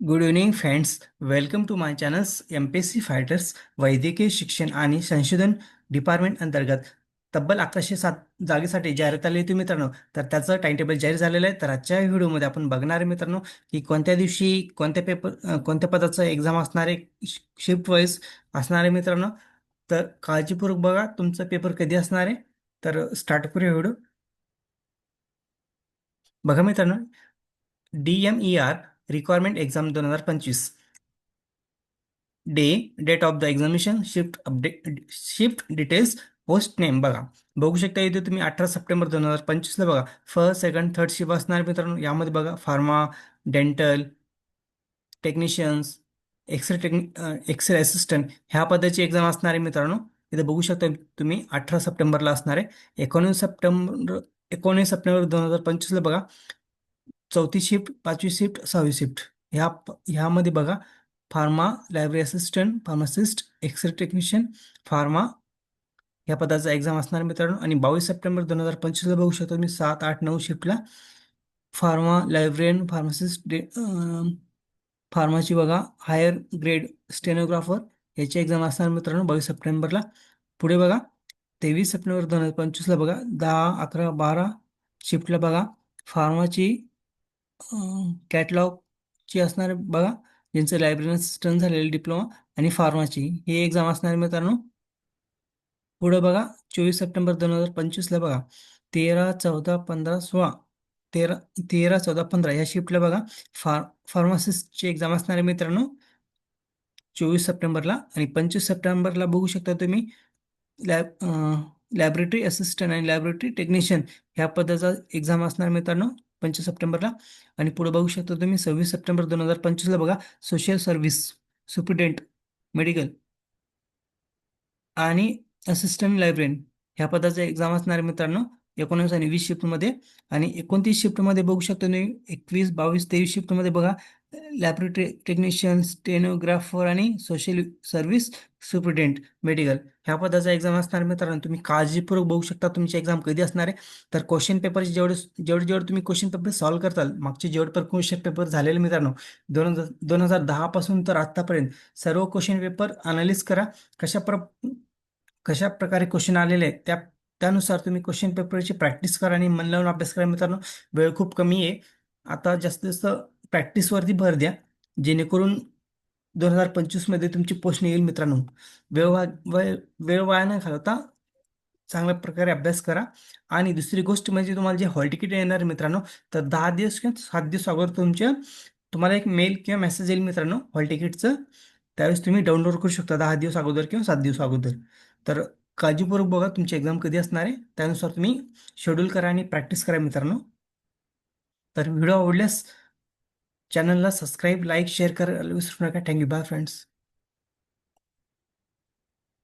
Good evening friends welcome to my channels M P S C fighters वैद्यकीय शिक्षण आणि संशोधन डिपार्टमेंट अंतर्गत. तब्बल अकराशे सात जागेसाठी जाहिरात आली होती मित्रांनो. तर त्याचं टाइम टेबल जाहीर झालेलं आहे. तर आजच्या व्हिडिओमध्ये आपण बघणार आहे मित्रांनो की कोणत्या दिवशी कोणत्या पेपर कोणत्या पदाचं एक्झाम असणार आहे शिफ्ट वाईज असणार आहे मित्रांनो. तर काळजीपूर्वक बघा तुमचं पेपर कधी असणार आहे. तर स्टार्ट करूया व्हिडिओ. बघा मित्रांनो. D M E R requirement exam दोन हजार पंचवीस. Day date of the examination shift update shift details post name बघा. बघू शकता इथे तुम्ही अठरा सप्टेंबर दोन हजार पंचवीसला बघा. फर्स्ट सेकंड थर्ड शिफ्ट असणार मित्रांनो. यामध्ये बघा pharma dental technicians x ray टेक्नि x ray assistant ह्या पदाची एक्झाम असणार आहे मित्रांनो. इथे बघू शकता तुम्ही अठरा सप्टेंबरला असणार आहे. एकोणीस सप्टेंबर एकोणीस सप्टेंबर दोन हजार पंचवीसला बघा. चौथी शिफ्ट पाचवी शिफ्ट सहावी शिफ्ट. ह्या ह्यामध्ये बघा pharma library assistant pharmacist xray technician pharma या पदाचा एक्झाम असणार मित्रांनो. आणि बावीस सप्टेंबर दोन हजार पंचवीसला बघू शकतो मी सात आठ नऊ शिफ्टला फार्मा लायब्रेरियन फार्मासिस्ट डे फार्माची बघा हायर ग्रेड स्टेनोग्राफर याची एक्झाम असणार मित्रांनो बावीस सप्टेंबरला. पुढे बघा तेवीस सप्टेंबर दोन हजार पंचवीसला बघा दहा अकरा बारा शिफ्टला बघा फार्माची कॅटलॉगची असणार आहे बघा ज्यांचं लायब्ररी असिस्टंट झालेलं डिप्लोमा आणि फार्माची ही एक्झाम असणार आहे मित्रांनो. पुढं बघा चोवीस सप्टेंबर दोन हजार पंचवीसला बघा तेरा चौदा पंधरा सोळा तेरा तेरा चौदा पंधरा या शिफ्टला बघा फार फार्मासिस्टची एक्झाम असणार आहे मित्रांनो. चोवीस सप्टेंबरला आणि पंचवीस सप्टेंबरला बघू शकता तुम्ही लॅब लॅबोरेटरी असिस्टंट आणि लॅबोरेटरी टेक्निशियन ह्या पदाचा एक्झाम असणार मित्रांनो. पंचवीस सप्टेंबरला. आणि पुढे बघू शकता तुम्ही सव्वीस सप्टेंबर दोन हजार पंचवीसला बघा सोशल सर्व्हिस सुप्रिटेंट मेडिकल आणि असिस्टंट लायब्रेरियन ह्या पदाचा एक्झाम असणार मित्रांनो. एकोणीस आणि वीस शिफ्टमध्ये आणि एकोणतीस शिफ्टमध्ये बघू शकतो तुम्ही एकवीस बावीस तेवीस शिफ्टमध्ये बघा लॅबोरेटरी टेक्निशियन स्टेनोग्राफर आणि सोशल सर्व्हिस सुप्रिटेंट मेडिकल ह्या पदाचा एक्झाम असणार मित्रांनो तुम्ही काळजीपूर्वक बघू शकता तुमची एक्झाम कधी असणार आहे. तर क्वेश्चन पेपरचे जेवढे जेवढे जेवढे तुम्ही क्वेश्चन पेपर सॉल्व्ह करताल मागचे जेवढे पण क्वेश्चन पेपर झालेले मित्रांनो दोन हजार दोन हजार दहापासून तर आत्तापर्यंत सर्व क्वेश्चन पेपर अनालिस करा. कशा प्र कशा प्रकारे क्वेश्चन आलेले आहेत त्या त्यानुसार तुम्ही क्वेश्चन पेपरची प्रॅक्टिस करा आणि मन लावून अभ्यास करा. मित्रांनो वेळ खूप कमी आहे. आता जास्तीत जास्त प्रॅक्टिसवरती भर द्या. जेणेकरून दोन हजार पंचवीसमध्ये तुमची पोस्ट येईल मित्रांनो. वेळ वा वेळ वेळ वाया न घालवता चांगल्या प्रकारे अभ्यास करा. आणि दुसरी गोष्ट म्हणजे तुम्हाला जे हॉल तिकीट येणार मित्रांनो तर दहा दिवस किंवा सात दिवस अगोदर तुमच्या तुम्हाला एक मेल किंवा मेसेज येईल मित्रांनो हॉल तिकीटचं त्यावेळेस तुम्ही डाउनलोड करू शकता दहा दिवस अगोदर किंवा सात दिवस अगोदर. तर काळजीपूर्वक बघा तुमची एक्झाम कधी असणार आहे. त्यानुसार तुम्ही शेड्यूल करा आणि प्रॅक्टिस करा मित्रांनो. तर व्हिडिओ आवडल्यास चॅनलला सबस्क्राईब लाईक शेअर करायला विसरू नका. Thank you bye friends